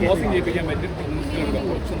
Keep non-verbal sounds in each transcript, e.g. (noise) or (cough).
Posing ചെയ്യിപ്പിക്കാൻ പറ്റും കുറച്ചും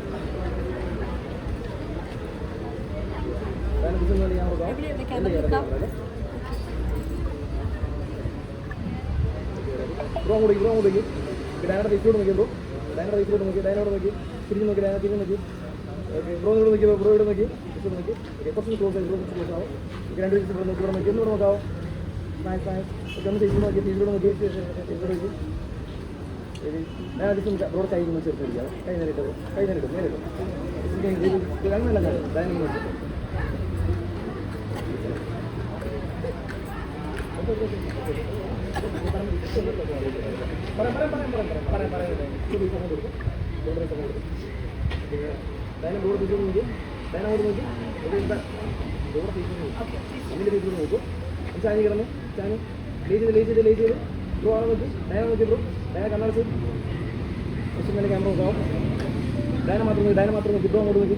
ബ്രോ നോക്കി റേസിലോട്ട് നോക്കി ബ്രോ ഡാനയുടെ റേസിലോട്ട് നോക്കി ഡാനോട് നോക്കി. തിരിഞ്ഞ് നോക്കി തിരിഞ്ഞ് നോക്കി. ഓക്കെ ബ്രോ ഇവിടെ നോക്കി ബ്രോ ഇവിടെ നോക്കി. ഇവിടെ നോക്കി. ഓക്കെ കുറച്ച് ക്ലോസ് ആയി ബ്രോ കുറച്ച് ക്ലോസ് ആവും. ഓക്കെ രണ്ട് ദിവസം ഇവിടെ നോക്കി ഇവിടെ നോക്കി. ഒന്നുകൂടെ നോക്കാവോ? നൈസ് നൈസ് ഓക്കെ ഒന്ന് ടീച്ചിലൂടെ നോക്കി ടീച്ചിലൂടെ നോക്കി. ടീച്ചിലൂടെ നോക്കി. ഞാൻ കൈ നിന്ന് ചേർത്ത് പിടിക്കാം കൈ നേരിട്ട് കൈ കാര്യം ഡാന നോക്കി ഡയന ബോർഡ് തിരിച്ചു നോക്കി ഡയന ബോർഡ് നോക്കി ബോർഡ് തിരിച്ചു നോക്കി എന്നിട്ട് തിരിച്ചു നോക്കൂ ചാനി കിടന്നു ചാനി ലേറ്റ് ചെയ്ത് ലേറ്റ് ചെയ്ത് ലേറ്റ് ചെയ്ത് ബ്രോ ആണ് നോക്കി ഡയന നോക്കി ബ്രോ ഡയന കണ്ണടച്ച് കുറച്ച് മേലെ ക്യാമറ നോക്കാം ഡയന മാത്രം നോക്കി ഡയന മാത്രം നോക്കി ബ്രോ അങ്ങോട്ട് നോക്കി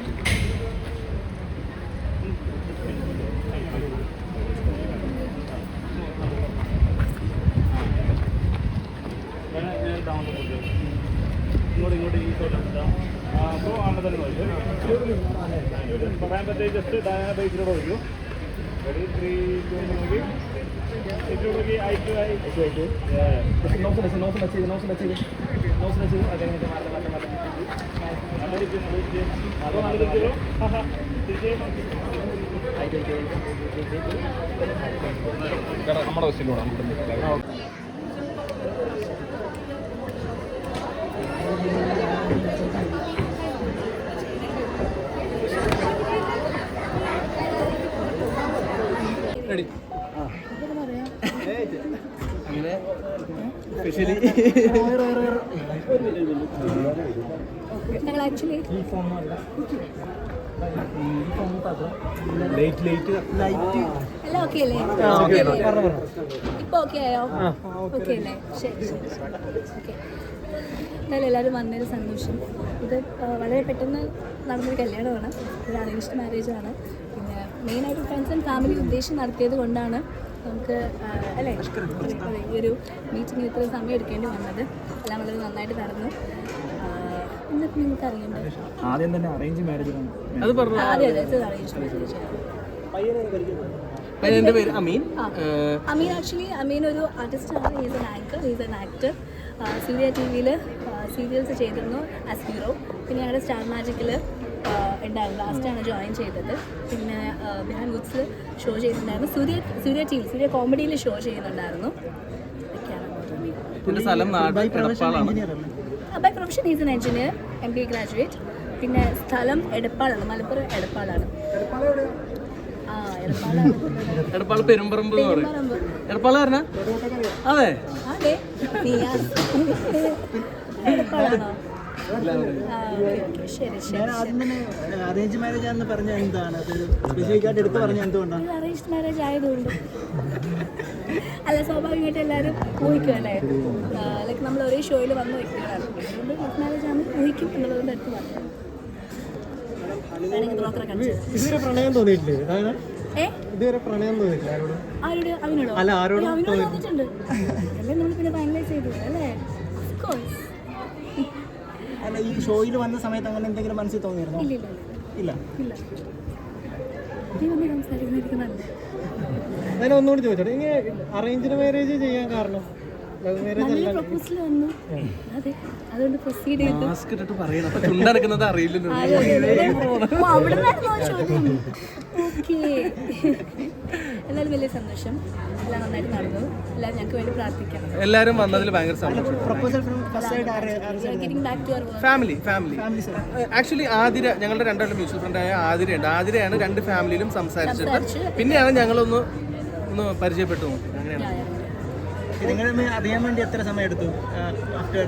ഇങ്ങോട്ട് ഇങ്ങോട്ട് ഈ സൈഡ് നോക്കി പറയാൻ ജസ്റ്റ് ഡയന ബേസിലൂടെ നോക്കൂ റെഡി ത്രീ ടു നോക്കി ഇതിലൂടെ നോക്കി ഐ ടു ഐ സ്പെഷ്യലി ഞങ്ങൾ ആക്ച്വലി ലേറ്റ് ലേറ്റ് ലൈറ്റ് എല്ലാം ഓക്കെ അല്ലേ ഇപ്പൊ ഓക്കെ ആയോ? ഓക്കെ അല്ലേ? ശരി ശരി ഓക്കെ എന്തായാലും എല്ലാവരും വന്നതിന് സന്തോഷം. ഇത് വളരെ പെട്ടെന്ന് നടന്നൊരു കല്യാണമാണ്. ഒരു അറേഞ്ച്ഡ് മാരേജ് ആണ്. പിന്നെ മെയിനായിട്ട് ഫ്രണ്ട്സ് ആൻഡ് ഫാമിലി ഉദ്ദേശം നടത്തിയത് കൊണ്ടാണ് നമുക്ക് അല്ലേ? അതെ, ഈ ഒരു മീറ്റിംഗ് ഇത്ര സമയം എടുക്കേണ്ടി വന്നത് എല്ലാം വളരെ നന്നായിട്ട് നടന്നു. എന്നൊക്കെ എന്നിട്ട് നിങ്ങൾക്ക് അറിയണ്ടേ ആദ്യം തന്നെ അറേഞ്ച് മാരേജ് അത് പറഞ്ഞു? അതെ മാരേജ് ആണ് എന്റെ പേര്? അമീൻ? അമീൻ ആക്ച്വലി അമീൻ ഒരു ആർട്ടിസ്റ്റാണ് is an anchor is an actor Surya T വിയിൽ സീരിയൽസ് ചെയ്തിരുന്നു ആസ് ഹീറോ പിന്നെ ഞങ്ങളുടെ സ്റ്റാർ മാജിക്കിൽ ഉണ്ടായിരുന്നു. ലാസ്റ്റാണ് ജോയിൻ ചെയ്തത്. പിന്നെ ബിഹാൻ ബുക്സ് ഷോ ചെയ്തിട്ടുണ്ടായിരുന്നു. സൂര്യ സൂര്യ ടി വി സൂര്യ കോമഡിയിൽ ഷോ ചെയ്യുന്നുണ്ടായിരുന്നു. By profession is an engineer M B graduate പിന്നെ സ്ഥലം എടപ്പാളാണ് മലപ്പുറം എടപ്പാളാണ്. ആ എടപ്പാളാണ്. എടപ്പാൾ പെരുമ്പറമ്പ്. എടപ്പാൾ പറഞ്ഞ അതെ. അതെ. അറേഞ്ച് മാരേജ് ആണെന്ന് പറഞ്ഞ എന്താണ് സ്പെസിഫിക്കായിട്ട് എടുത്ത് പറഞ്ഞ എന്തുകൊണ്ടാണ് അറേഞ്ച് മാരേജ് ആയതുകൊണ്ട് അല്ല സ്വാഭാവികമായിട്ട് എല്ലാവരും ഊഹിക്കുമല്ലേ ലൈക്ക് നമ്മൾ ഒരേ ഷോയിൽ വന്ന വ്യക്തികളാണ് അതുകൊണ്ട് ലവ് മാരേജ് ആണെന്ന് ഊഹിക്കും എന്നുള്ളതുകൊണ്ട് എടുത്ത് പറഞ്ഞു. ഇതുവരെ പ്രണയം തോന്നിയിട്ടില്ലേ ഇതുവരെ പ്രണയം തോന്നിയിട്ടില്ല ആരോടും? അല്ല, ആരോടും? തോന്നിയിട്ടുണ്ട് അല്ലേ? നമ്മൾ പിന്നെ ഫൈനലൈസ് ചെയ്തു അല്ലേ. ഷോയിൽ വന്ന സമയത്ത് അങ്ങനെ എന്തെങ്കിലും മനസ്സിൽ തോന്നിയിരുന്നോ? ഇല്ല ഞാൻ ഒന്നുകൂടി ചോദിച്ചോ ഇങ്ങനെ അറേഞ്ച്ഡ് മാരേജ് ചെയ്യാൻ കാരണം? മാസ്ക് ഇട്ടിട്ട് പറയണം. അപ്പൊ ചുണ്ടനക്കുന്നത് അറിയില്ലല്ലോ. അവിടെ എല്ലാവരും വലിയ സന്തോഷം. എല്ലാം നന്നായിട്ട് നടന്നു. എല്ലാവരും ഞങ്ങൾക്ക് വേണ്ടി പ്രാർത്ഥിക്കാം. എല്ലാവരും വന്നതിൽ ഭയങ്കര സന്തോഷം. ഫാമിലി ഫാമിലി ആക്ച്വലി ആതിര ഞങ്ങളുടെ രണ്ടാളും മ്യൂച്വൽ ഫ്രണ്ടായ ആതിരയുണ്ട്. ആതിരയാണ് രണ്ട് ഫാമിലിയിലും സംസാരിച്ചത് പിന്നെയാണ് ഞങ്ങളൊന്ന് ഒന്ന് പരിചയപ്പെട്ടു നോക്കി അങ്ങനെയാണ് നിങ്ങൾ അറിയാൻ വേണ്ടി എത്ര സമയം എടുത്തു? ആഫ്റ്റർ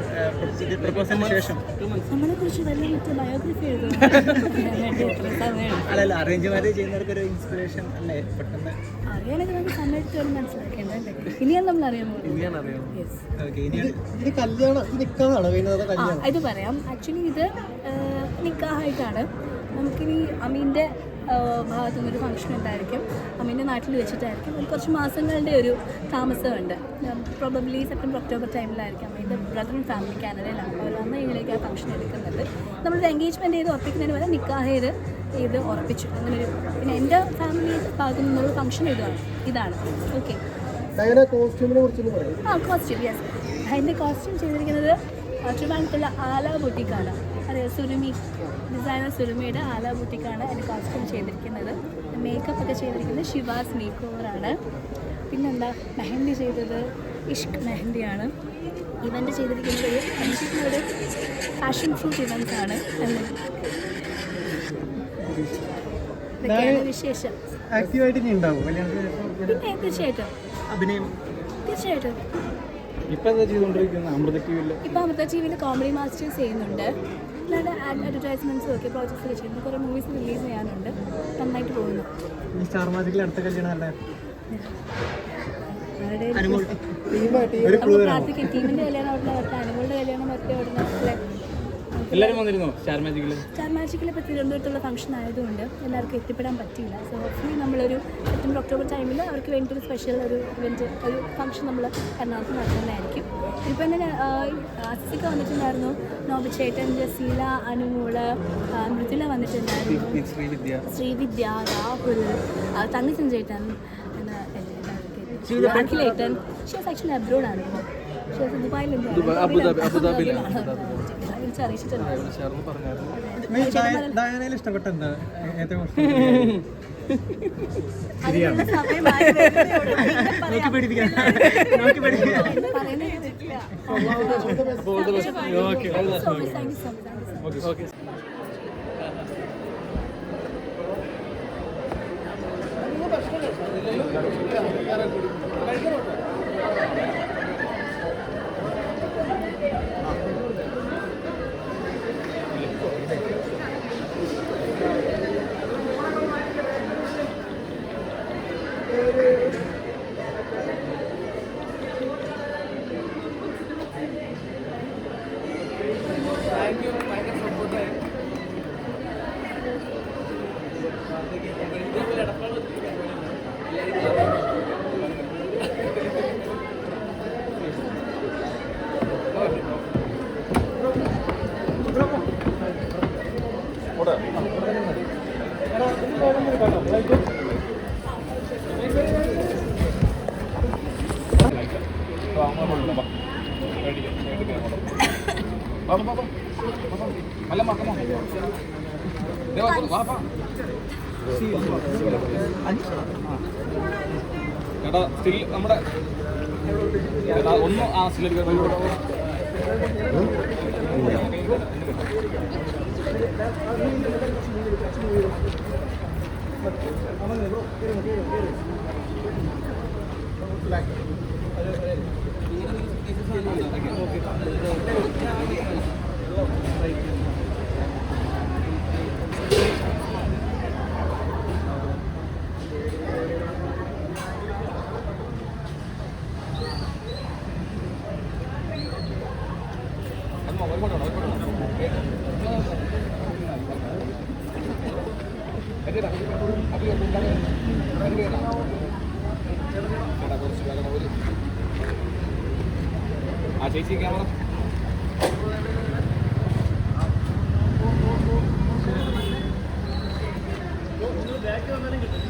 പ്രപ്പോസലിന് ശേഷം. നമ്മളെ കുറിച്ച് വലിയ മറ്റേ ബയോഗ്രഫി (laughs) എഴുതും അല്ലല്ല അറേഞ്ച് മാരേജ് ചെയ്യുന്നവർക്ക് ഒരു ഇൻസ്പിറേഷൻ അല്ലേ? പെട്ടെന്ന്. അറിയാനൊക്കെ നമുക്ക് സമയത്ത് വരെ മനസ്സിലാക്കേണ്ടല്ലേ ഇനിയാണ് നമ്മൾ അറിയാൻ പോകുന്നത്. ഇനിയാണ് അറിയാം യെസ് ഓക്കെ ഇനിയാണ് ഇത് പറയാം. ആക്ച്വലി ഇത് നിക്കാഹായിട്ടാണ്. നമുക്കിനി അമീന്റെ ഭാഗത്തു നിന്നൊരു ഫംഗ്ഷൻ ഉണ്ടായിരിക്കും. അമ്മീന്റെ നാട്ടിൽ വെച്ചിട്ടായിരിക്കും. ഒരു കുറച്ച് മാസങ്ങളുടെ ഒരു താമസമുണ്ട്. പ്രോബബ്ലി സെപ്റ്റംബർ ഒക്ടോബർ ടൈമിലായിരിക്കും അമീന്റെ ബ്രദറും ഫാമിലി കാനഡയിലാണ് അവർ വന്ന് ഇങ്ങനെയൊക്കെ ആ ഫംഗ്ഷൻ എടുക്കുന്നത്. നമ്മളൊരു എൻഗേജ്മെന്റ് ചെയ്ത് ഉറപ്പിക്കുന്നതിന് വരെ നിക്കാഹ് ചെയ്ത് ഇത് ഉറപ്പിച്ചു. അങ്ങനൊരു പിന്നെ എന്റെ ഫാമിലി ഭാഗത്തു നിന്നുള്ള ഫംഗ്ഷൻ ഇതാണ്. ഇതാണ്. ഓക്കെ ആ കോസ്റ്റ്യൂം യെസ് അതിന്റെ കോസ്റ്റ്യൂം ചെയ്തിരിക്കുന്നത് ട്രിവാൻഡ്രത്തുള്ള ആല ബുട്ടിക്കാണ് അതെ സുരുമി ഡിസൈനർ സുരമയുടെ ആല ബുട്ടിക്കാണ് അതിന്റെ കോസ്റ്റ്യൂം ചെയ്തിരിക്കുന്നത്. മേക്കപ്പ് ഒക്കെ ചെയ്തിരിക്കുന്നത് ശിവാസ് മേക്ക് ഓവറാണ് പിന്നെന്താ മെഹന്തി ചെയ്തത് ഇഷ്ക് മെഹന്തിയാണ്. ഇവന്റ് ചെയ്തിരിക്കുന്നത് ഒരു ഒരു ഫാഷൻ ഫ്രൂട്ട് ഇവൻസ് ആണ് ഇതൊക്കെയാണ് വിശേഷം. ആക്റ്റീവായിട്ട് തീർച്ചയായിട്ടും. തീർച്ചയായിട്ടും. ഇപ്പൊ അമൃത ടി വിയിൽ കോമഡി മാസ്റ്റേഴ്സ് ചെയ്യുന്നുണ്ട്. അല്ലാതെ അഡ്വർടൈസ്മെന്റ്സും ഒക്കെ പ്രോജക്ട്സ് ഒക്കെ ചെയ്യുന്നു കുറേ മൂവീസ് റിലീസ് ചെയ്യാനുണ്ട്. നന്നായിട്ട് പോകുന്നു. ഈ സ്റ്റാർ മാജിക്കിൽ അടുത്ത കല്യാണം പ്രാർത്ഥിക്കാം ടീമിന്റെ കല്യാണം അവിടെ അനുമോളുടെ കല്യാണം മറ്റേ അവിടെ അല്ലേ? എല്ലാവരും വന്നിരുന്നു? സ്റ്റാർ മാജിക്കിൽ സ്റ്റാർ മാജിക്കിൽ ഇപ്പോൾ തിരുവനന്തപുരത്തുള്ള ഫംഗ്ഷൻ ആയതുകൊണ്ട് എല്ലാവർക്കും എത്തിപ്പെടാൻ പറ്റിയില്ല. സോ ഹോപ്പ്ഫുള്ളി നമ്മളൊരു സെപ്റ്റംബർ ഒക്ടോബർ ടൈമിൽ അവർക്ക് വേണ്ടി ഒരു സ്പെഷ്യൽ ഒരു ഇവന്റ് ഒരു ഫംഗ്ഷൻ നമ്മൾ എറണാകുളത്ത് നടത്തുന്നതായിരിക്കും. ഇപ്പം തന്നെ അസിക്ക വന്നിട്ടുണ്ടായിരുന്നു. നോബിച്ചേട്ടൻ ജസീല അനുമോൾ മൃദുല വന്നിട്ടുണ്ടായിരുന്നു. ശ്രീവിദ്യ. രാഹുൽ തങ്കച്ചൻ ചേട്ടൻ അഖിലേട്ടൻ ഷീസ് ആക്ച്വലി അബ്രോഡാണ് ഷീസ് ദുബായിലുണ്ട് അബുദാബിയിലാണ്. പറഞ്ഞായിരുന്നു ഡയനയിൽ ഇഷ്ടപ്പെട്ട എന്താ ഏറ്റവും ഇഷ്ടം അതിനുള്ള സമയമായി വരുന്നതേ ഉള്ളൂ. പിന്നെ പറയാം. പേടിപ്പിക്കാൻ നോക്കി പേടിപ്പിക്കാൻ மல்லம்மா கம்மா தேவா சொல்லு வாப்பா ചേട്ടാ സ്റ്റിൽ നമ്മുടെ ചേട്ടാ ഒന്ന് ആ സ്റ്റിൽ ബ്ലാക്ക് ആ ചേച്ചി ക്യാമറ ബാക്ക് വന്നാലും കിട്ടും.